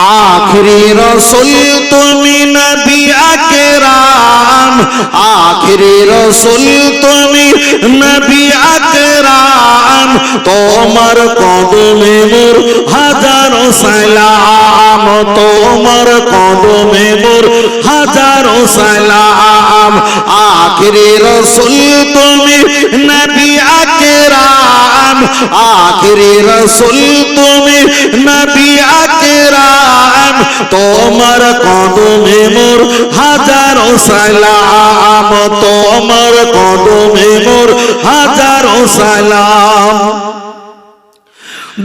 আখরি রসুল তুমি নবী আকরাম। আখরি রসুল তুমি নবী আকরাম। তোমার কদমে মোর হাজারো সালাম। তোমার কদমে মোর হাজারো সালাম। আখরি রসুল তুমি নবী আকরাম। আখরি রসুল তুমি নবী আকরাম। তোমার কদমে মোর হাজারো সালাম, তোমার কদমে মোর হাজারো সালাম।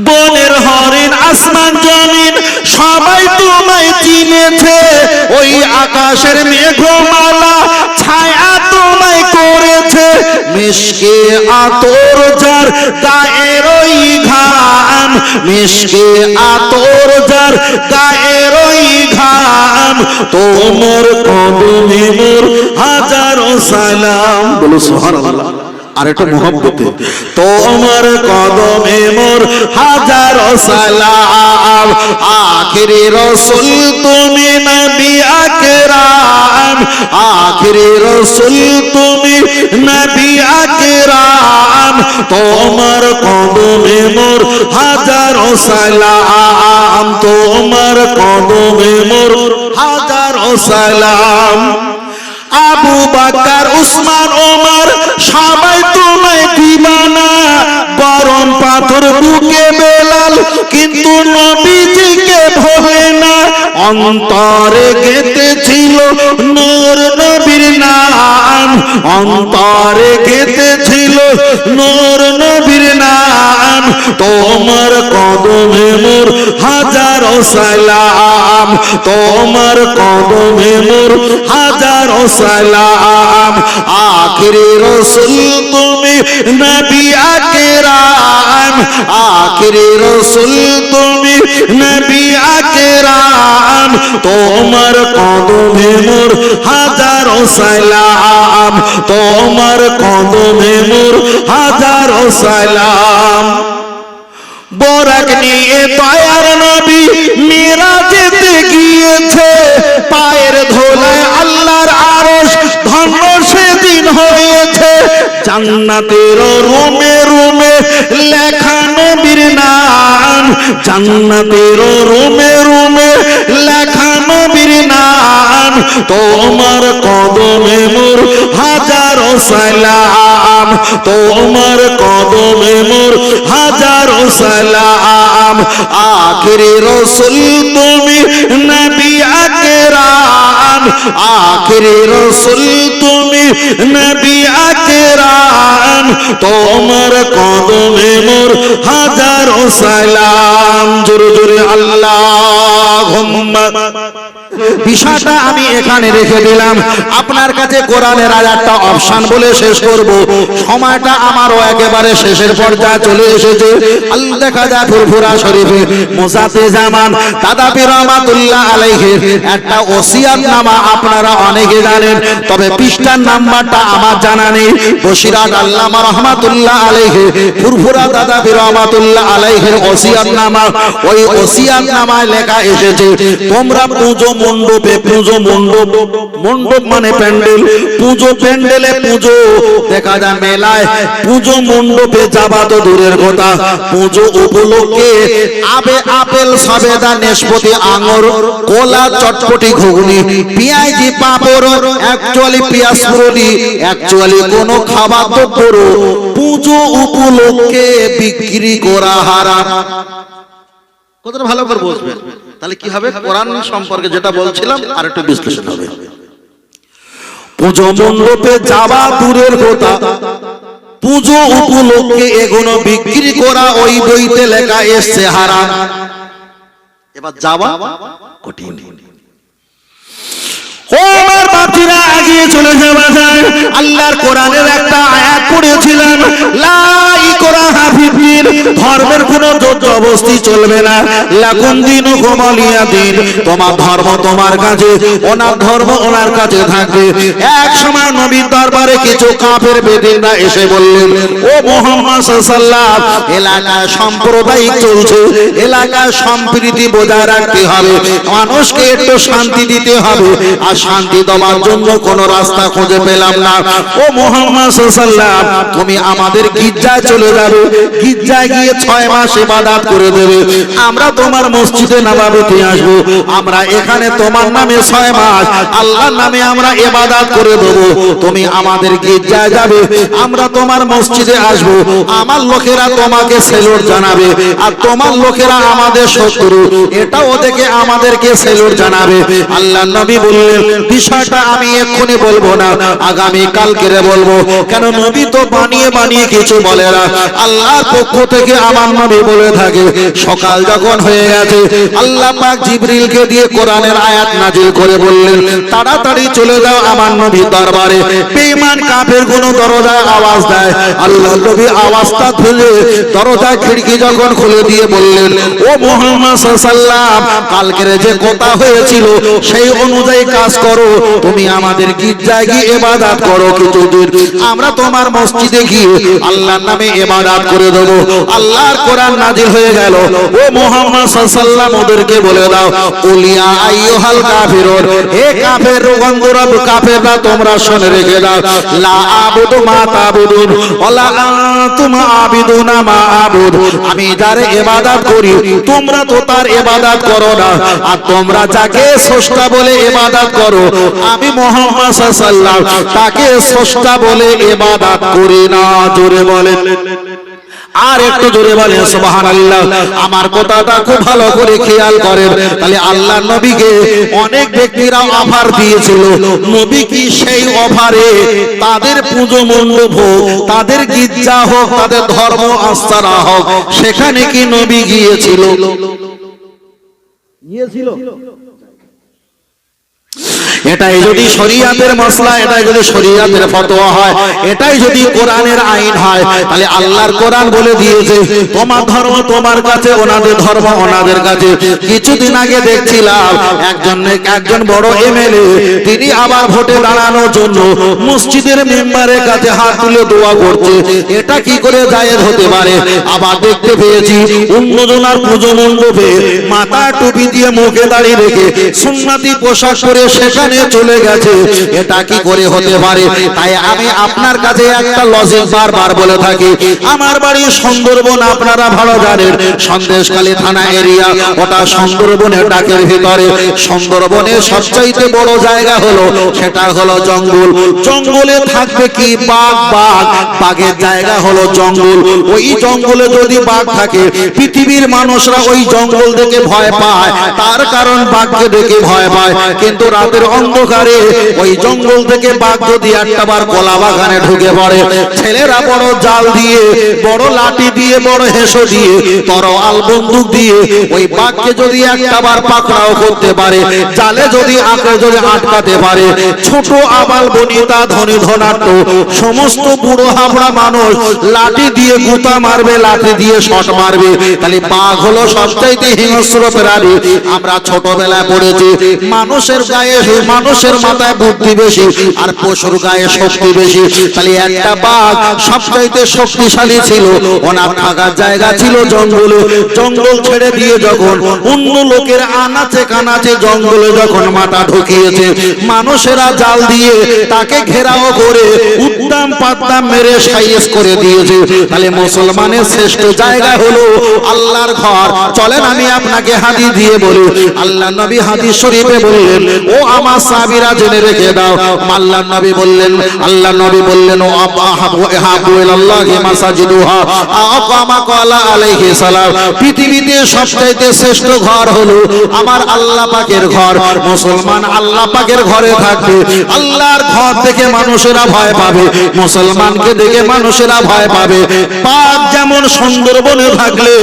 বনের হরিণ, আসমান, জমিন, সবাই তোমায় চিনেছে। ওই আকাশের মেঘমালা ছায়া তোমায় করেছে। মিশকে আতর যার ঘাম মিশকে আতর যার গায়ের ওই ঘাম, তোমার কদমে মোর হাজারো সালাম। বলো, সুবহানাল্লাহ। আর একটু মোহব্বতে, তোমার কদমে মোর হাজার সালাম। আখিরি রসুল তুমি নবী আকরাম। আখিরি রসুল তুমি নবী আকরাম, তোমার কদমে মোর হাজার সালাম, তোমার কদমে মোর হাজার সালাম। আবু বাকার, উসমান, ওমর, সবাই তোমায় দিবানা, গরম পাথর বুকে বেলাল, কিন্তু নবীজিকে ভোলে না, অন্তরে গেতেছিল নূর নবীর নাম। অন্তরে গেতেছিল নূর নবীর নাম। তোমার কদমে মোর হাজারো সালাম। তোমার কদমে মোর হাজারো সালাম। আখিরি রসুল তুমি নবী আখিরি রসুল, তুমি নবী আকরাম, তোমার কদমে মোর হাজারো সালাম, তোমার কদমে মোর হাজারো সালাম। বরাক নিয়ে দয়ার নবী মিরাজেতে গিয়েছে, পায়ের ধোলায় আল্লাহর আরশ ধন্য সেদিন হয়েছে জান্নাতের রুমে রুমে লেখা নবীর নাম। জান্নাতের রুমে রুমে লেখা নবীর নাম। তোমার কদমে মোর হাজারো সালাম। তোমার কদমে মোর হাজারো সালাম। আখিরি রসুল তুমি নবী আকরাম আখিরি রসুল তুমি নবী আকরাম তোমার কদমে মোর হাজারো সালাম। জোরে জোরে আল্লাহ বিষয়টা আমি এখানে রেখে দিলাম। আপনার কাছে কোরআনের একটা অপশন বলে শেষ করব। সময়টা আমারও একেবারে শেষের পর্যায়ে চলে এসেছে। দেখা যায় ফুরফুরা শরীফে মোসাতে জামান দাদা রহমাতুল্লাহ আলাইহি, একটা ওসিয়াত নামা আপনারা অনেকে জানেন, তবে পৃষ্ঠার নাম্বারটা আমার জানা নেই। বসিরাত আল্লামা রহমাতুল্লাহ আলাইহি, ফুরফুরা দাদা রহমাতুল্লাহ আলাইহির ওসিয়াত নামা, ওই ওসিয়াত নামায় লেখা এসেছে, তোমরা পুজো মণ্ডপে পুজো, মণ্ডপ। মণ্ডপ মানে প্যান্ডেল। পুজো প্যান্ডেলে পুজো। দেখা যায় মেলায় পুজো মণ্ডপে যাবা তো দূরের কথা। পুজো উপলক্ষে আবে আপেল, সবেদা নেশপতি আঙর, কোলা, চটপটি, ঘুগনি, পিঁয়াজি, পাঁপড় অ্যাকচুয়ালি পিয়াজ পুরনি অ্যাকচুয়ালি কোন খাবার তো করো পুজো উপলক্ষে বিক্রি করা হারাম কথাটা ভালো করে বসবেন। তাহলে কি হবে? কোরআন সম্পর্কে যেটা বলছিলাম আর একটু বিশ্লেষণ হবে। পুজো মণ্ডপে যাওয়া দূরের কথা। পুজো উপলক্ষে এগুলো বিক্রি করা ওই বইতে লেখা এসছে হারাম এবার যাওয়া কঠিন। ও আমার বাপজিরা, এগিয়ে চলে যাওয়া যায় আল্লাহর কোরআনের একটা আয়াত পড়েছিলেন লা ইকরাহা ফিদ্দিন ধর্মের কোনো জবরদস্তি চলবে না। লাকুম দিন গোমালিয়া দিন, তোমার ধর্ম তোমার কাছে, ওনার ধর্ম ওনার কাছে থাকবে। এক সময় নবীর দরবারে কিছু এসে বললেন, ও মোহাম্মদ এলাকায় সাম্প্রদায়িক চলছে এলাকায় সম্প্রীতি বজায় রাখতে হবে, মানুষকে একটু শান্তি দিতে হবে শান্তি দেওয়ার জন্য কোন রাস্তা খুঁজে পেলাম না। ও মোহাম্মদ তুমি আমাদের গির্জায় চলে যাবে। গির্জায় গিয়ে ছয় মাস ইবাদত করে দেবে। আমরা তোমার মসজিদে নবাবিতে আসব। আমরা এখানে তোমার নামে ছয় মাস, আল্লাহর নামে আমরা ইবাদত করে দেবো। তুমি আমাদের গির্জায় যাবে, আমরা তোমার মসজিদে আসব। আমার লোকেরা তোমাকে সেলুট জানাবে, আর তোমার লোকেরা আমাদের শত্রু। এটা ওদেরকে আমাদেরকে সেলুট জানাবে। আল্লাহ নবী বললেন বিষয়টা আমি এক্ষুনি বলব না, আগামী কালকে বলব। কেন নবী তো বানিয়ে বানিয়ে কিছু বলে না। আল্লাহর পক্ষ থেকে আমার নবী বলে থাকে, সকাল যখন হয়ে গেছে, আল্লাহ পাক জিবরিলকে দিয়ে কোরআনের আয়াত নাজিল করে বললেন, তাড়াতাড়ি চলে যাও আমার নবী দরবারে। বেঈমান কাফের কোন দরজায় আওয়াজ দেয়। আল্লাহ নবী আওয়াজটা তুলে দরজা খিড়কি যখন খুলে দিয়ে বললেন, ও মোহাম্মদ সাল্লাম কালকের যে কথা হয়েছিল, সেই অনুযায়ী কাজ করো, তুমি আমাদের গির্জায় গিয়ে এবাদাত করো কিছুদিন। আমরা তোমার মসজিদে গিয়ে আল্লাহর নামে এবাদাত করে দেবো। আল্লাহর কোরআন নাজিল হয়ে গেল। ও মোহাম্মদ সাল্লাম, ওদেরকে বলে দাও, উলিয়া আইয়ুহাল কাফিরুন, হে কাফের রোগঙ্গরা কাফেররা তোমরা শুনে রেখে দাও, লা আবুদু মা তাবুদুন ওয়ালা আনতুম আবিদুনা মা আবুদ। আমি যার ইবাদত করি, তোমরা তো তার ইবাদত করো না। আর তোমরা যাকে স্রষ্টা বলে ইবাদত করো আমি মোহাম্মদ তাকে স্রষ্টা বলে ইবাদত করি না, জোরে বলেন। আর একটু জোরে বলেন, সুবহানাল্লাহ। আমার কথাটা খুব ভালো করে খেয়াল করেন। তাহলে আল্লাহ নবীকে অনেক ব্যক্তিরা অফার দিয়েছিল। নবী কি সেই অফারে তাদের পুজো মণ্ডপ হোক, তাদের গির্জা হোক, তাদের ধর্ম আস্থানা হোক, সেখানে কি নবী গিয়েছিল? গিয়েছিল। এটাই যদি শরিয়াতের মশলা এটাই যদি শরিয়াতের ফতোয়া হয় এটাই যদি কোরআনের আইন হয় তাহলে আল্লাহর কোরআন বলে দিয়েছে তোমার ধর্ম তোমার কাছে ওনাদের ধর্ম ওনাদের কাছে। কিছুদিন আগে দেখছিলাম একজন একজন বড় এমএলএ তিনি আবার ভোটে দাঁড়ানোর জন্য মসজিদের মেম্বারের কাছে হাত তুলে দোয়া করছে। এটা কি করে জায়েজ হতে পারে? আবার দেখতে পেয়েছি অন্যজনার পুজো মণ্ডপে মাথা টুপি দিয়ে মুখে দাঁড়িয়ে রেখে সুন্নাতি পোশাক পরে সেখানে চলে গেছে। এটা কি করে হতে পারে? তাই আমি আপনার কাছে একটা লজিক বারবার বলে থাকি। আমার বাড়ি সুন্দরবন, আপনারা ভালো জানেন। সন্দেশখালী থানা এরিয়া ওটা সুন্দরবনের ডাকের ভিতরে। সুন্দরবনের সবচাইতে বড় জায়গা হলো, সেটা হলো জঙ্গল। জঙ্গলে থাকবে কি বাঘ? বাঘ। বাঘের জায়গা হলো জঙ্গল। ওই জঙ্গলে যদি বাঘ থাকে, পৃথিবীর মানুষরা ওই জঙ্গল দেখে ভয় পায়। তার কারণ বাঘকে দেখে ভয় পায়। কিন্তু রাতের অন্ধকারে ওই জঙ্গল থেকে বাঘ যদি একটা বার কলা বাগানে ঢুকে পড়ে, ছেলেরা বড় জাল দিয়ে, বড় লাঠি দিয়ে, বড় হেসো দিয়ে তরোয়াল বন্দুক দিয়ে ওই বাঘকে যদি একটা বার পাকড়াও করতে পারে, জালে যদি আঁকে যদি আটকাতে পারে, ছোট আবাল বনিতা, ধনী ধনাট্য সমস্ত বুড়ো হাবড়া মানুষ লাঠি দিয়ে গুতা মারবে, লাঠি দিয়ে শট মারবে। তাহলে বাঘ হলো সবচাইতে হিংস্র প্রাণী। আমরা ছোটবেলায় পড়েছি, মানুষের গায়ে মানুষের মাথায় বুদ্ধি বেশি, আর পশুর গায়ে শক্তি বেশি। তাহলে একটা বাঘ সবচাইতে শক্তিশালী ছিল, ওনার থাকার জায়গা ছিল জঙ্গলে। জঙ্গল ছেড়ে দিয়ে যখন অন্য লোকের আনাচে কানাচে জঙ্গলে যখন মাথা ঢুকিয়েছে, মানুষেরা জাল দিয়ে তাকে ঘেরাও করে উদ্দাম পাদ্দাম মেরে সাইজ করে দিয়েছে। তাহলে মুসলমানের শ্রেষ্ঠ জায়গা হলো আল্লাহর ঘর। চলেন আমি আপনাকে হাদি দিয়ে বলি। আল্লাহ নবী হাদিস শরীফে বললেন, ও আমার সাহাবীরা জেনে রেখে দাও। আল্লাহ নবী বললেন, আল্লাহ নবী বললেন, ও ইহাবু ইলাল্লাহি মাসাজিদুহা। মুসলমানকে দেখে মানুষেরা ভয় পাবে। পাক যেমন থাকলে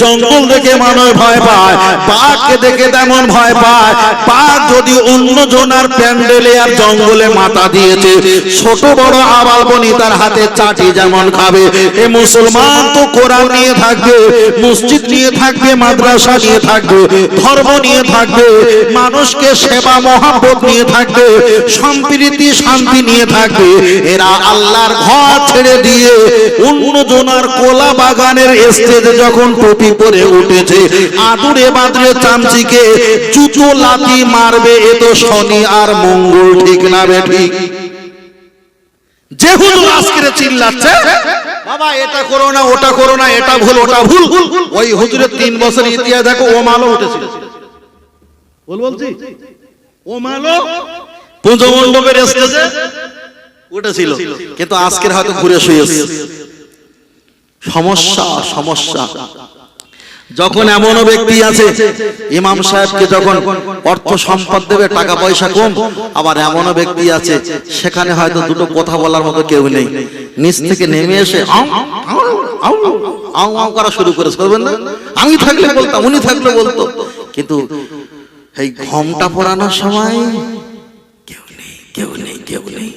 জঙ্গল দেখে মানুষ ভয় পায় পাককে দেখে তেমন ভয় পায়। পাক যদি অন্য জনার প্যান্ডেলে আর জঙ্গলে মাথা দিয়েছে। ছোট বড় আবাল বনিতার হাতে চাটি যেমন খাবে। এ মুসলমান তো কোরআন নিয়ে থাকবে, মসজিদ নিয়ে থাকবে, মাদ্রাসা নিয়ে থাকবে, ধর্ম নিয়ে থাকবে, মানুষকে সেবা, মহাব্বত নিয়ে থাকবে, সম্প্রীতি, শান্তি নিয়ে থাকবে। এরা আল্লাহর ঘর ছেড়ে দিয়ে অন্য জনার কোলা বাগানের স্টেজে যখন টুপি পরে উঠেছে, আদুরে বাদুরে চামচিকে জুতো লাতি মারবে, এ তো শনি আর মঙ্গল ঠিক না বে ঠিক। যে হুজুর আজকে চিল্লাচ্ছে, বাবা, এটা করো না, ওটা করো না, এটা ভুল, ওটা ভুল। ওই হুজুরের তিন বছর ইতিহাস দেখো, ও মালও উঠেছিল। বল বলছি? ও মালও পুজো মণ্ডপের স্টেজে উঠেছিল। কিন্তু আজকের হয়তো ঘুরে শুয়েছে সমস্যা সমস্যা। যখন এমনও ব্যক্তি আছে, ইমাম সাহেবকে যখন অর্থ সম্পদ দেবে, টাকা পয়সা কম, আবার এমনও ব্যক্তি আছে, সেখানে হয়তো দুটো কথা বলার মতো কেউ নেই। নিচ থেকে নেমে এসে করা শুরু না? আমি থাকলে বলতাম, উনি থাকলে বলতো। কিন্তু এই ঘমটা পড়ানোর সময় কেউ নেই কেউ নেই কেউ নেই।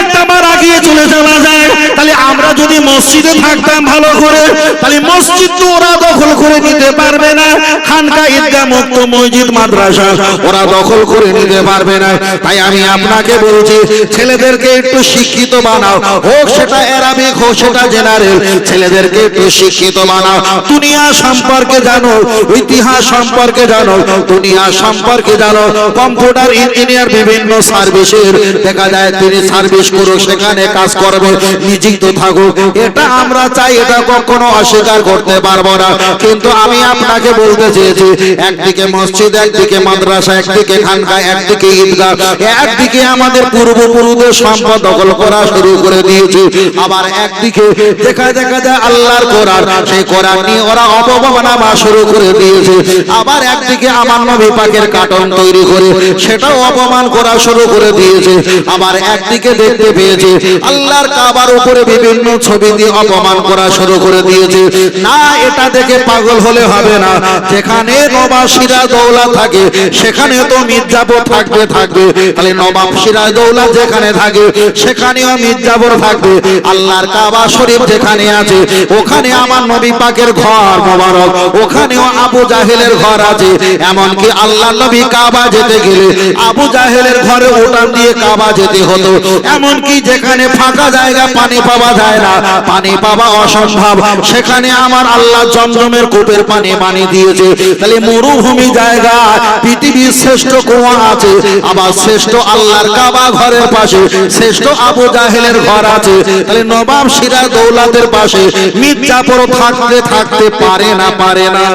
একটা বার চলে যাওয়া যায়। তাহলে আমরা যদি মসজিদে থাকতাম ভালো করে, তাহলে মসজিদ তো ওরা দখল করে নিতে পারবে না। খানকা ঈদগাহ মুক্ত মসজিদ মাদ্রাসা ওরা দখল করে নিতে পারবে না। তাই আমি আপনাকে বলছি, ছেলেদেরকে একটু শিক্ষিত বানাও। হোক সেটা অ্যারাবিক, হোক সেটা জেনারেল, ছেলেদেরকে একটু শিক্ষিত বানাও। দুনিয়া সম্পর্কে জানো, ইতিহাস সম্পর্কে জানো, দুনিয়া সম্পর্কে জানো। কম্পিউটার ইঞ্জিনিয়ার বিভিন্ন সার্ভিসের, দেখা যায় তিনি সার্ভিস করুক, সেখানে কাজ করবে নিযুক্ত থাকুক, এটা আমরা চাই, এটা কখনো অস্বীকার করতে পারব না। কিন্তু আমি আপনাকে বলতে চেয়েছি, একদিকে মসজিদ, একদিকে মাদ্রাসা, একদিকে খানকা একদিকে ঈদগাহ, একদিকে আমাদের পূর্বপুরুষদের সম্পদ দখল করা শুরু করে দিয়েছে। আবার একদিকে দেখা দেখা যায় আল্লাহর কোরআন, সেই কোরআন নিয়ে ওরা অপমাননা শুরু করে দিয়েছে। আবার একদিকে আমার নবী পাকের কার্টন তৈরি করে, সেটাও অপমান করা শুরু করে দিয়েছে। আবার একদিকে দেখতে পেয়েছে, আল্লাহর কাবার উপরে বিভিন্ন ছবি দিয়ে অপমান করা শুরু করে দিয়েছে। না, এটা দেখে পাগল হলে হবে না। যেখানে নবাব সিরাজ দৌলা থাকে, সেখানে তো মির্জাপুর থাকবে থাকবে। তাহলে নবাব সিরাজ দৌলা যেখানে থাকে, সেখানেও মির্জাপুর থাকবে। আল্লাহর কাবা শরীফ যেখানে আছে, ওখানে আমার নবী পাকের ঘর মোবারক, ওখানেও আবু জাহেলের ঘর আছে। এমনকি আল্লাহ নবী কাবা যেতে গেলে, আবু জাহেলের ঘরে ওটান দিয়ে কাবা যেতে হতো। এমনকি যেখানে ফাঁকা জায়গা পানি পাওয়া যায় না, পানি পাওয়া অসম্ভব। সেখানে আমার আল্লাহ জমজমের কূপের পানি পানি দিয়েছে। তাহলে মরুভূমি জায়গা, পৃথিবীর শ্রেষ্ঠ কুয়া আছে। আবার শ্রেষ্ঠ আল্লাহর কাবা ঘরের পাশে, শ্রেষ্ঠ আবু জাহেলের ঘর আছে। তাহলে নবাব সিরাজ দৌলাতের পাশে মির্জাপুর থাকতে থাকতে পারে না পারে না।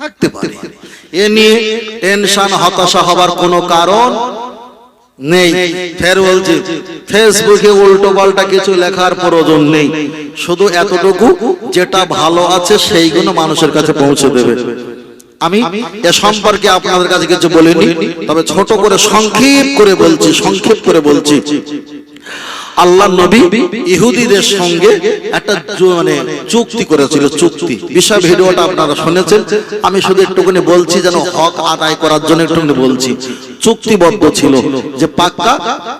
থাকতে পারে। এ নিয়ে টেনশন, হতাশা হবার কোনো কারণ নেই। ফের বলছি ফেসবুকে উল্টো পাল্টা কিছু লেখার প্রয়োজন নেই। শুধু এতটুকু যেটা ভালো আছে সেইগুলো মানুষের কাছে পৌঁছে দেবে। আমি এ সম্পর্কে আপনাদের কাছে কিছু বলিনি, তবে ছোট করে সংক্ষেপ করে বলছি, সংক্ষেপ করে বলছি। আল্লাহ নবী ইহুদিদের সঙ্গে একটা মানে চুক্তি করেছিল চুক্তি। বিষয় ভিডিওটা আপনারা শুনেছেন। আমি শুধু একটুখানি বলছি যেন হক আদায় করার জন্য একটুখানি বলছি। চুক্তিবদ্ধ ছিল যে পাক্কা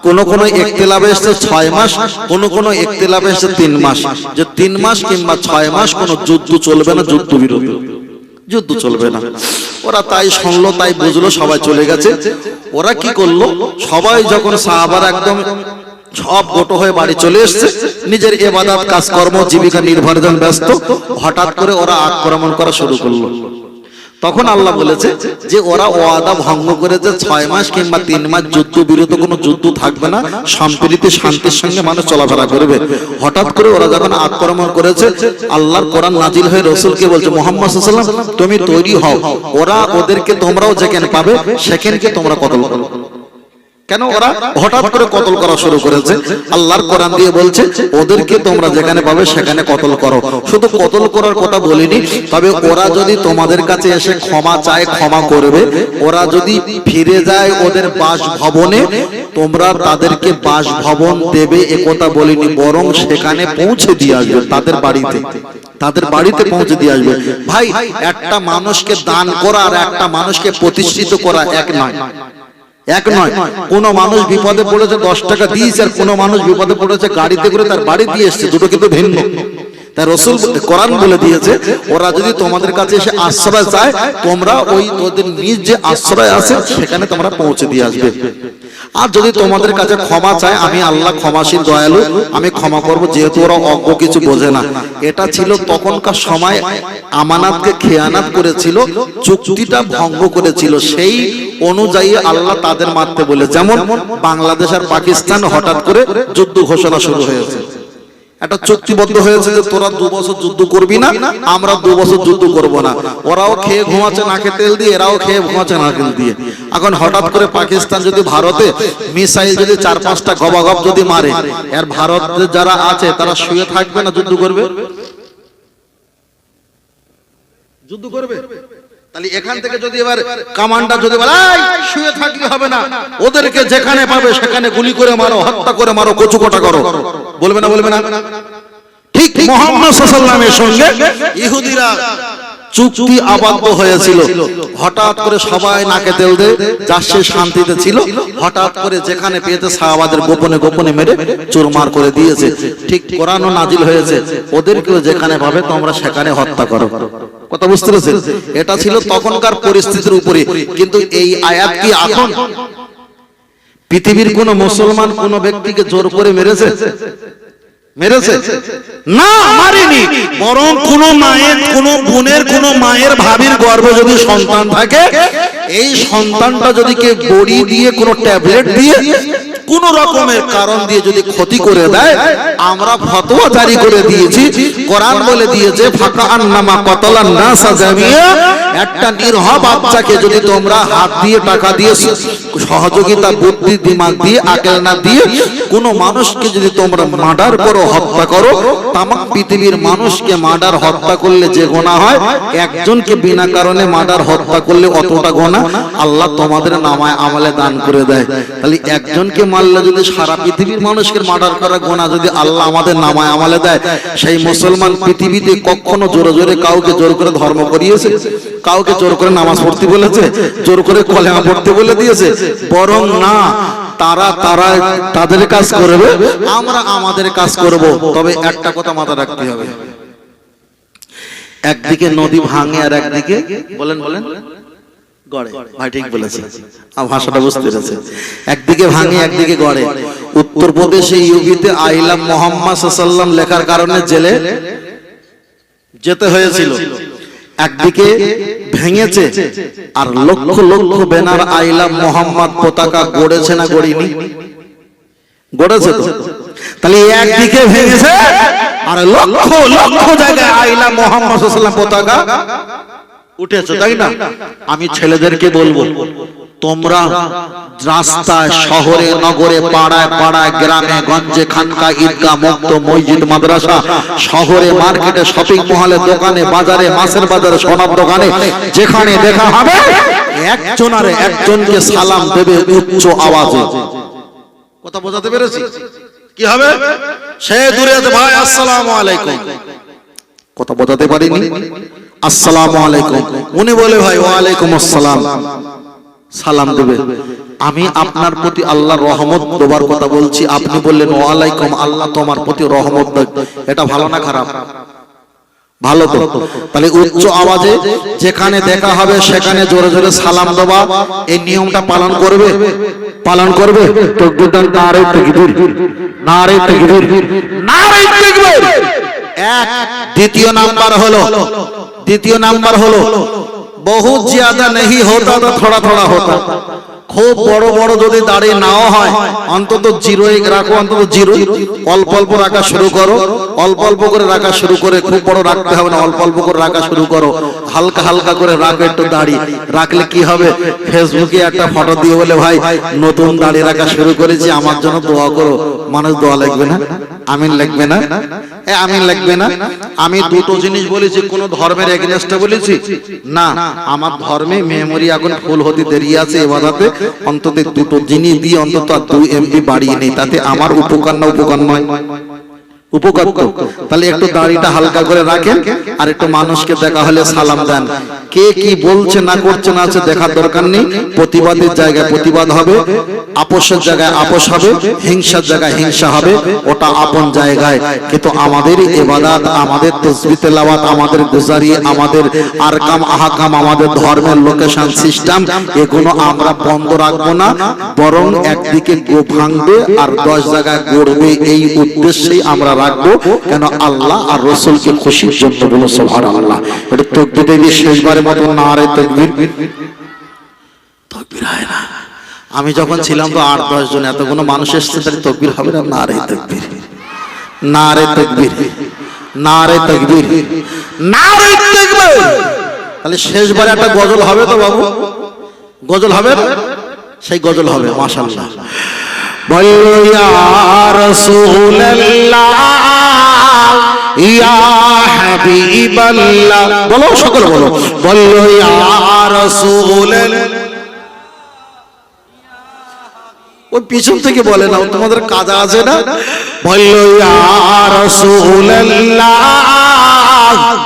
কোন কোন একতেলাবে এসছে ছয় মাস কোন কোন একতেলাবে এসছে তিন মাস। যে তিন মাস কিংবা ছয় মাস কোন যুদ্ধ চলবে না যুদ্ধ বিরোধী। যুদ্ধ চলবে না। ওরা তাই শুনলো তাই বুঝলো সবাই চলে গেছে। ওরা কি করল? সবাই যখন সাহাবার একদম সব গোটো হয়ে বাড়ি চলে এসছে। নিজের এবাদাত, কাজকর্ম, জীবিকা নির্ভর জন ব্যস্ত। হঠাৎ করে ওরা আক্রমণ করা শুরু করল। তখন আল্লাহ বলেছে যে, ওরা ওয়াদা ভঙ্গ করেছে, ছয় মাস কিংবা তিন মাস যুদ্ধ বিরত কোনো যুদ্ধ থাকবে না। সম্প্রীতি, শান্তির সঙ্গে মানুষ চলাফেরা করবে। হঠাৎ করে ওরা যখন আক্রমণ করেছে, আল্লাহর কোরআন নাজিল হয়ে রসুলকে বলছে, মোহাম্মদ তুমি তৈরি হও। ওরা ওদেরকে তোমরাও যেখানে পাবে, সেখানকে তোমরা কতল করো। কেন ওরা? হঠাৎ করে কতল করা শুরু করেছে। আল্লাহর কোরআন দিয়ে বলছে ওদেরকে তোমরা যেখানে পাবে সেখানে কতল করো। শুধু কতল করার কথা বলিনি তবে ওরা যদি তোমাদের কাছে এসে ক্ষমা চায় ক্ষমা করবে ওরা যদি ফিরে যায় ওদের বাসভবনে তোমরা তাদেরকে বাসভবন দেবে একথা বলিনি বরং সেখানে পৌঁছে দিয়ে আসবে তাদের বাড়িতে। তাদের বাড়িতে। পৌঁছে দিয়ে আসবে। ভাই একটা মানুষকে দান করা আর একটা মানুষকে প্রতিষ্ঠিত করা এক নয় এক নয় কোন মানুষ বিপদে পড়েছে দশ টাকা দিয়েছে আর কোন মানুষ বিপদে পড়েছে গাড়িতে করে তার বাড়ি দিয়ে এসছে দুটো কিন্তু ভিন্ন। তাই রসুল কোরআন বলে দিয়েছে, ওরা যদি তোমাদের কাছে এসে আশ্রয় চায়, তোমরা ওই তোদের নিজ যে আশ্রয় আছে, সেখানে তোমরা পৌঁছে দিয়ে আসবে। আর যদি তোমাদের কাছে ক্ষমা চায়, আমি আল্লাহ ক্ষমাশীল, দয়ালু, আমি ক্ষমা করব, যেহেতু ওরা অজ্ঞ, কিছু বোঝে না। এটা ছিল তখনকার সময় আমানাতকে খেয়ানাত করেছিল, চুক্তিটা ভঙ্গ করেছিল। সেই অনুযায়ী আল্লাহ তাদের মারতে বলে যেমন বাংলাদেশ আর পাকিস্তান হঠাৎ করে যুদ্ধ ঘোষণা শুরু হয়েছে। একটা চুক্তিবদ্ধ হয়েছে যে তোরা দু বছর যুদ্ধ করবি না, আমরা দু বছর যুদ্ধ করব না। ওরাও খেয়ে ঘুমাচ্ছে নাকে তেল দিয়ে, এরাও খেয়ে ঘুমাচ্ছে নাকেল দিয়ে। এখন হঠাৎ করে পাকিস্তান যদি ভারতে মিসাইল যদি চার, পাঁচটা গবাগব যদি মারে আর ভারত যারা আছে, তারা শুয়ে থাকবে না যুদ্ধ করবে? যুদ্ধ করবে? তাহলে এখান থেকে যদি এবার কামানটা যদি বলে শুয়ে থাকলে হবে না। ওদেরকে যেখানে পাবে সেখানে গুলি করে মারো হত্যা করে মারো কচু কটা করো। বলবে না বলবে না। ঠিক মোহাম্মদ সাল্লামের সঙ্গে ইহুদিরা চুক্তি আবদ্ধ হয়েছিল। হঠাৎ করে সবাই নাকে তেল দে যার সে শান্তিতে ছিল। হঠাৎ করে যেখানে পেয়েছে সাহাবাদের গোপনে গোপনে মেরে চুরমার করে দিয়েছে। ঠিক কোরআনও নাজিল হয়েছে। ওদেরকেও যেখানে পাবে তোমরা সেখানে হত্যা করো। কথা বুঝতে পেরেছেন এটা ছিল তখনকার পরিস্থিতির উপরে কিন্তু এই আয়াত কি এখন? পৃথিবীর কোন মুসলমান কোন ব্যক্তিকে জোর করে মেরেছে? মেরেছে? না মারেনি। বরং কোন মায়ের কোন বোনের কোন মায়ের ভাবির গর্ভে যদি সন্তান থাকে এই সন্তানটা যদি কে বড়ি দিয়ে কোন ট্যাবলেট দিয়ে কোন রকমের কারণ দিয়ে যদি ক্ষতি করে দেয়, আমরা ফতোয়া জারি করে দিয়েছি। কোরআন বলে দিয়েছে, ফাঁকা আন্নামা কতলান একটা নিরহ বাচ্চাকে যদি তোমরা হাত দিয়ে, টাকা দিয়ে, সহযোগিতা, বুদ্ধি, দিমাগ দিয়ে, আকেল না দিয়ে মানুষকে যদি তোমরা মার্ডার করো, হত্যা করো, তামাক পৃথিবীর মানুষকে মার্ডার, হত্যা করলে যে গোনা হয়, একজনকে বিনা কারণে মার্ডার, হত্যা করলে অতটা গোনা, আল্লাহ তোমাদের নামায় আমলে দান করে দেয়। তাহলে একজনকে মারলে যদি সারা পৃথিবীর মানুষকে মার্ডার করা গোনা যদি আল্লাহ আমাদের নামায় আমলে দেয়, সেই মুসলমান পৃথিবীতে কখনো জোরে জোরে কাউকে জোর করে ধর্ম করিয়েছে, কাউকে জোর করে নামাজ পড়তে বলেছে, জোর করে কলেমা পড়তে বলে দিয়েছে। বরং না, তারা তারা তাদের কাজ করবে, আমরা আমাদের কাজ করব। তবে একটা কথা মাথা রাখতে হবে। একদিকে নদী ভাঙে আর একদিকে, বলেন বলেন। গড়ে। ভাই ঠিক বলেছে ভাষাটা বুঝতে পেরেছে একদিকে ভাঙে একদিকে গড়ে। উত্তরপ্রদেশে ইউপিতে আইলাম মোহাম্মদ সাল্লাম লেখার কারণে জেলে যেতে হয়েছিল। একদিকে ভেঙেছে আর লক্ষ লক্ষ ব্যানার আইলাম মোহাম্মদ পতাকা গড়েছে না গড়িনি। গড়েছে তো? তাহলে একদিকে ভেঙেছে আর লক্ষ লক্ষ জায়গায় আইলাম মোহাম্মদ পতাকা। উঠেছে তাই না? আমি ছেলেদেরকে বলব তোমরা রাস্তায় শহরে নগরে পাড়ায় পাড়ায় গ্রামে গঞ্জে খানকা ঈদগাহ মুক্ত মসজিদ মাদ্রাসা শহরে মার্কেটে শপিং মহলে দোকানে বাজারে মাছের বাজারে সোনার দোকানে যেখানে দেখা হবে একজন আর একজনকে সালাম দেবে উচ্চ আওয়াজে। কথা বোঝাতে পেরেছি? কি হবে? সে দূরে ভাই আসসালামু আলাইকুম। কথা বোঝাতে পারিনি? আসসালামু আলাইকুম। উনি বলে, ভাই, ওয়ালাইকুম আসসালাম। সালাম দেবে। আমি আপনার প্রতি আল্লাহর রহমত দেবার কথা বলছি। আপনি বললেন, ওয়ালাইকুম আল্লাহ, তোমার প্রতি রহমত এটা ভালো না খারাপ? ভালো তো। তাহলে উচ্চ আওয়াজে যেখানে দেখা হবে, সেখানে জোরে জোরে সালাম দেওয়া এই নিয়মটা পালন করবে? পালন করবে? তকবীর নারে তাকবীর নারে তাকবীর নারে তাকবীর এক, দ্বিতীয় নাম্বার হলো, দ্বিতীয় নাম্বার হলো বহু জিয়াদা নেহি হতা তো থোড়া থোড়া হতা। খুব বড় বড় যদি দাড়ি নাও হয়, অন্তত জিরো এক রাখো, অন্তত জিরো। অল্প অল্প রাখা শুরু করো, অল্প অল্প করে রাখা শুরু করে, খুব বড় রাখতে হবে না, অল্প অল্প করে রাখা শুরু করো। হালকা হালকা করে রাখো একটু দাড়ি। রাখলে কি হবে? ফেসবুকে একটা ফটো দিয়ে বলে, ভাই, নতুন দাড়ি রাখা শুরু করেছি, আমার জন্য দোয়া করো। মানুষ দোয়া লাগবে না? আমিন লাগবে না? আমিন লাগবে না? আমি দুটো জিনিস বলেছি, কোন ধর্মের এগেনস্টে বলেছি? না, আমার ধর্মে মেমোরি এখন ফুল হতে দেরি আছে এবাদাতে। অন্তত দুটো জিনিস দিয়ে অন্তত দুই এমবি বাড়িয়ে নেই, তাতে আমার উপকার না উপকার নয়? উপকার তাহলে একটু দাড়িটা হালকা করে রাখেন, আর একটু মানুষকে দেখা হলে সালাম দেন। কে কি বলছে না করছে না আছে দেখার দরকার নেই। প্রতিবাদের জায়গায় প্রতিবাদ হবে আপোষের জায়গায় আপোষ হবে হিংসার জায়গায় হিংসা হবে ওটা আপন জায়গায়। কিন্তু আমাদের এবাদাত আমাদের তসবি তেলাওয়াত আমাদের গুজারি আমাদের আরকাম আহাকাম আমাদের ধর্মের লোকেশন সিস্টেম এগুলো আমরা বন্ধ রাখব না বরং একদিকে গো ভাঙবে আর দশ জায়গায় গড়বে এই উদ্দেশ্যেই আমরা রাখব কেন আল্লাহ আর রসুলকে খুশির জন্য বলো সোহার আল্লাহ এটা তকবির দিয়ে তকবির। তকবির। হয় না আমি যখন ছিলাম তো আট দশ জন এত এতগুলো মানুষ এসছে তাহলে তকবির হবে না? রে তকবির। না রে তকবির। না রে তকবির। না রে তকবির। তাহলে শেষবারে একটা গজল হবে তো বাবু? গজল হবে? সেই গজল হবে মাশাআল্লাহ। বলো ইয়া রাসূলুল্লাহ বলো, সকল বলো। বলো রাসূলুল্লাহ। ওই পিছন থেকে বলে না, তোমাদের কাজা আছে না? বলল, ইয়া রাসূলুল্লাহ।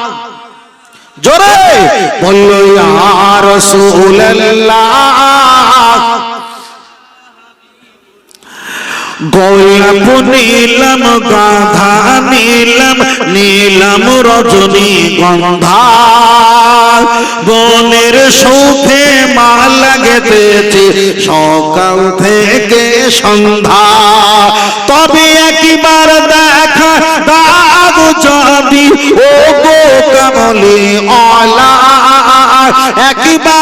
জোরে! বলল, ইয়া রাসূলুল্লাহ। গোলাপ নীলম গাধা নীলম নীলম রজনী গন্ধা। বনের সুখে মা লাগতেছে, সকাল থেকে সন্ধ্যা। তবে একবার দেখা দাগ যদি ও গো কমলি অলা। একবার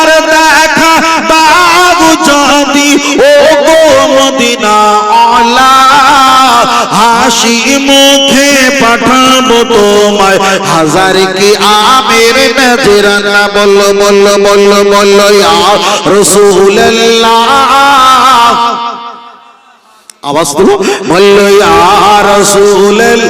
হাসি মুখে পাঠাবো তোমায়। হাজার কি আমের নজরানা বল বল বল বল রসুল্লাহ আওয়াজ তো বলল, ইয়া রাসূলুল্লাহ।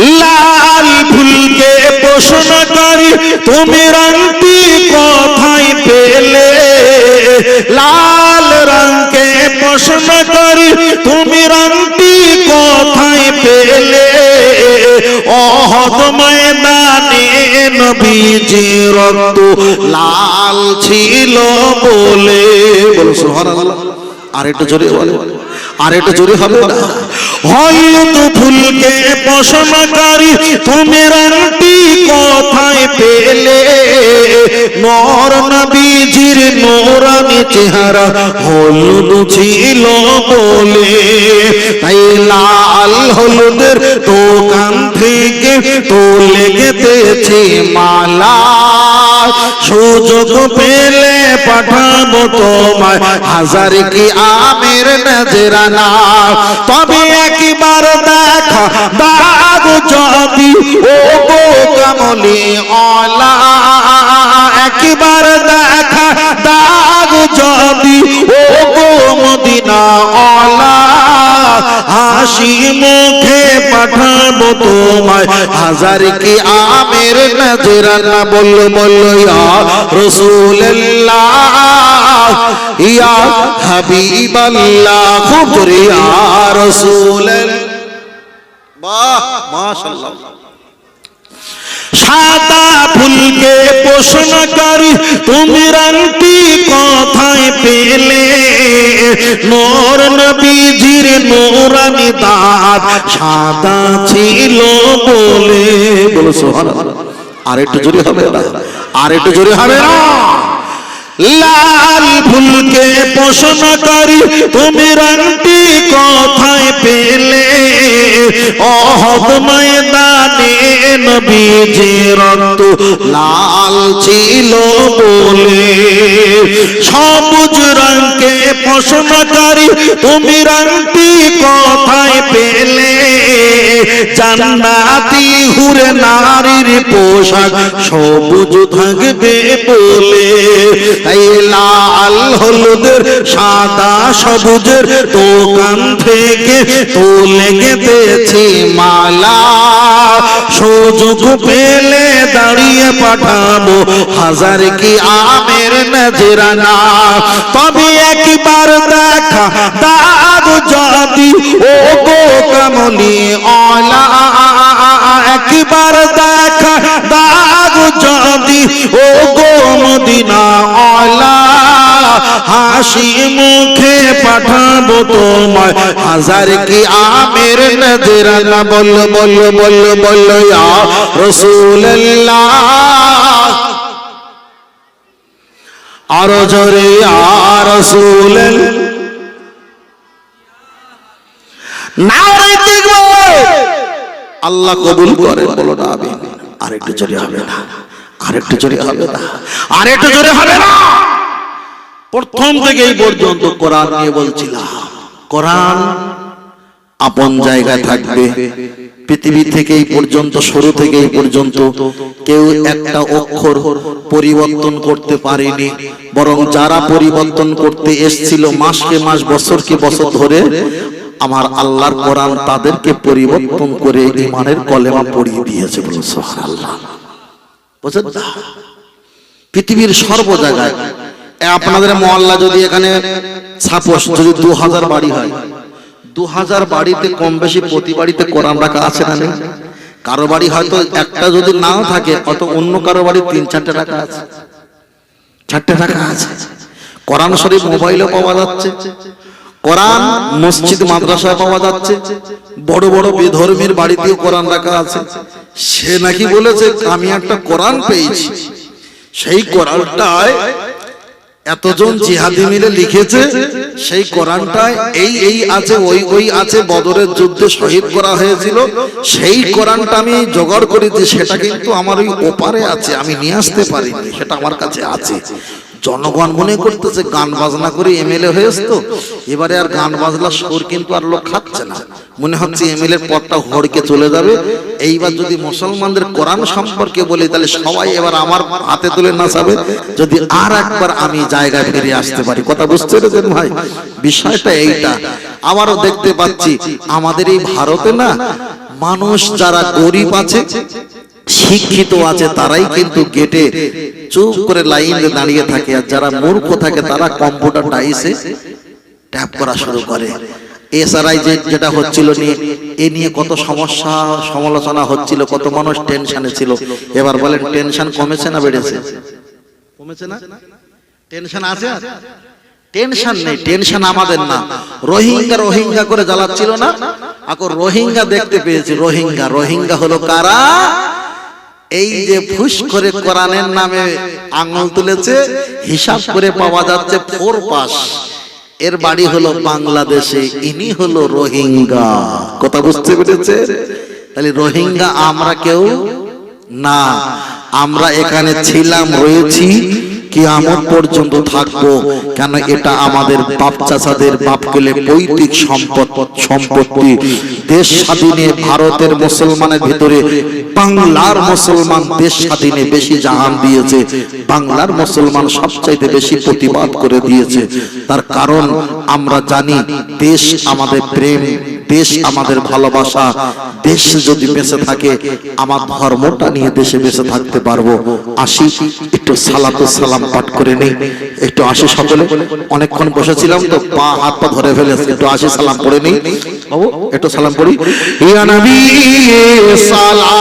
লাল ফুলকে পোষণ করি, তুমি রংটি কোথায় পেলে? লাল রঙকে পোষণ করি, তুমি রংটি কোথায় পেলে? অহদ ময়দানে নবীজি রক্ত লাল ছিল বলে। বলো, সুবহানাল্লাহ। আর একটু জোরে বলে। আর একটু জোরে হবে না? হয়তো ফুলকে পশমকারী তুমি রংটি কোথায় পেলে? নর নবীজির চেহারা হলুদ ছিল বলে। তাই লাল হলুদের দোকান থেকে তোলে গেতেছি মালা। সুযোগ পেলে পাঠাবো তোমায়। হাজার কি আমের নজরানা? তবে একবার দেখা দাগ যদি ও গো কামলি অলা। একবার দেখা দাগ যদি ও গো মদিনা অলা। হাসি মুখে পাঠাবো তোমায়। হাজার কি আমের নজরানা বলল বলল, ইয়া রসুল্লাহ ইয়া হাবিবাল্লাহ খুব রিয়া রসুল্লাহ বাহ, মাশাআল্লাহ। সাদা ফুলকে পোষণ করি, তুমি রান্তি কথায় পেলে? নোর নবীজির নোরানি দাঁত সাদা ছিল বলে। বলো সোহান আর একটু জোরে হবে না? আর একটু জোরে হবে না? লাল ফুলকে পোষণ করি, তুমি রংটি কোথায় পেলে? অহদ ময়দানে নবীজি রক্ত লাল ছিল বলে। সবুজ রঙকে পোষণ করি, তুমি রংটি কোথায় পেলে? জান্নাতি হুরে নারীর পোশাক সবুজ থাকবে বলে। তাই লাল হলুদের সাদা সবুজের দোকান থেকে তুলে গেতেছি মালা। সুযোগ পেলে দাঁড়িয়ে পাঠাবো হাজার কি আমের নজরানা। তবে একবার দেখা দাগ যদি ও গো কমলি অলা। একবার দেখা, দাগ যদি, ও গো অলা হাসি মুখে পাঠাবো তোমায়। হাজার কি আমের নজরানা বল বল বল বল রাসূলুল্লাহ। আরও জোরে আর রাসূল নারে দেখব আল্লাহ কবুল করে বলো না আমিন। আরেকটু জোরে হবে না। আরেকটু জোরে হবে না। আরেকটু জোরে হবে না। প্রথম থেকে এই পর্যন্ত কোরআন নিয়ে বলছিলাম। কোরআন আপন জায়গায় থাকবে। পৃথিবী থেকে এই পর্যন্ত শুরু থেকে এই পর্যন্ত কেউ একটা অক্ষর পরিবর্তন করতে পারেনি। বরং যারা পরিবর্তন করতে এসছিল মাসকে মাস বছরকে বছর ধরে আমার আল্লাহর কোরআন তাদেরকে পরিবর্তন করে ইমানের কলেমা পড়িয়ে দিয়েছে বলুন, সুবহানাল্লাহ। বুঝলেন তো? পৃথিবীর সর্ব জায়গায় আপনাদের মহল্লা যদি এখানে, সাপোজ যদি দু হাজার বাড়ি হয় দু হাজার বাড়িতে কম বেশি প্রতি বাড়িতে কোরআন রাখা আছে না কারও বাড়ি হয়তো একটা যদি নাও থাকে, অত অন্য কারও বাড়ি তিন চারটে টাকা আছে। চারটে টাকা আছে। কোরআন শরীফ মোবাইলও পাওয়া যাচ্ছে। কোরআন মসজিদ, মাদ্রাসায় পাওয়া যাচ্ছে। বড় বড় বেধর্মীর বাড়িতেও কোরআন রাখা আছে। সে নাকি বলেছে, আমি একটা কোরআন পেয়েছি। সেই কোরআনটায় এতজন জিহাদি মিলে লিখেছে, সেই কোরআনটায় এই এই আছে, ওই ওই আছে, বদরের যুদ্ধে শহীদ করা হয়েছিল। সেই কোরআনটা আমি জোগাড় করেছি, সেটা কিন্তু আমার ওই ওপারে আছে, আমি নিয়ে আসতে পারিনি, সেটা আমার কাছে আছে। জনগণ মনে করতেছে, গান বাজনা করে এমএলএ হয়েছে তো। এবারে আর গান বাজনার সুর কিন্তু আর লোক খাচ্ছে না। মনে হচ্ছে এমএলএ পদটা হড়কে চলে যাবে। এইবার যদি মুসলমানদের কোরআন সম্পর্কে বলি, তাহলে সবাই এবার আমার হাতে তুলে নাচাবে। যদি আর একবার আমি জায়গায় ফিরে আসতে পারি, কথা বুঝতে পেরেছেন ভাই? বিষয়টা এইটা। আবারও দেখতে পাচ্ছি, আমাদের এই ভারতে না মানুষ যারা গরিব আছে শিক্ষিত আছে, তারাই কিন্তু গেটে চুপ করে লাইনে দাঁড়িয়ে থাকে। আর যারা মূর্খ থাকে, তারা কম্পিউটার টাইসে ট্যাপ করা শুরু করে। এসআরআই যে যেটা হচ্ছিল নিয়ে, এ নিয়ে কত সমস্যা, সমালোচনা হচ্ছিল, কত মানুষ টেনশনে ছিল। এবার বলেন, টেনশন কমেছে না বেড়েছে? কমেছে না? টেনশন আছে টেনশন নেই, টেনশন আমাদের না। রোহিঙ্গা রোহিঙ্গা করে জ্বালাচ্ছিল না? এখন রোহিঙ্গা দেখতে পেয়েছি, রোহিঙ্গা। রোহিঙ্গা হলো কারা? এই যে ফুস করে কোরআনের নামে আঙুল তুলেছে হিসাব করে পাওয়া যাচ্ছে ফোর পাস এর বাড়ি হলো বাংলাদেশে ইনি হলো রোহিঙ্গা। কথা বুঝতে পেরেছে? তাহলে রোহিঙ্গা আমরা কেউ? না। আমরা এখানে ছিলাম রয়েছি। কিয়ামত পর্যন্ত থাকব। কেন এটা আমাদের বাপ চাচাদের বাপ গেলে পৈতৃক সম্পদ সম্পত্তি। দেশ স্বাধীনে ভারতের মুসলমানের ভিতরে বাংলার মুসলমান দেশ স্বাধীনে বেশি জাহান দিয়েছে, বাংলার মুসলমান সবচাইতে বেশি প্রতিবাদ করে দিয়েছে। তার কারণ আমরা জানি, দেশ আমাদের প্রেম, দেশ আমাদের ভালোবাসা, দেশ যদি বেঁচে থাকে, আমার ধর্মটা নিয়ে দেশে বেঁচে থাকতে পারব। আসি, একটু সালাতু সালাম পাঠ করে নেই। একটু আসি সকলে। অনেকক্ষণ বসেছিলাম তো পা, হাত পা ধরে ফেলেছে। একটু আসি সালাম পড়ে নেই। একটু সালাম পড়ি। ইয়া নবী সালাম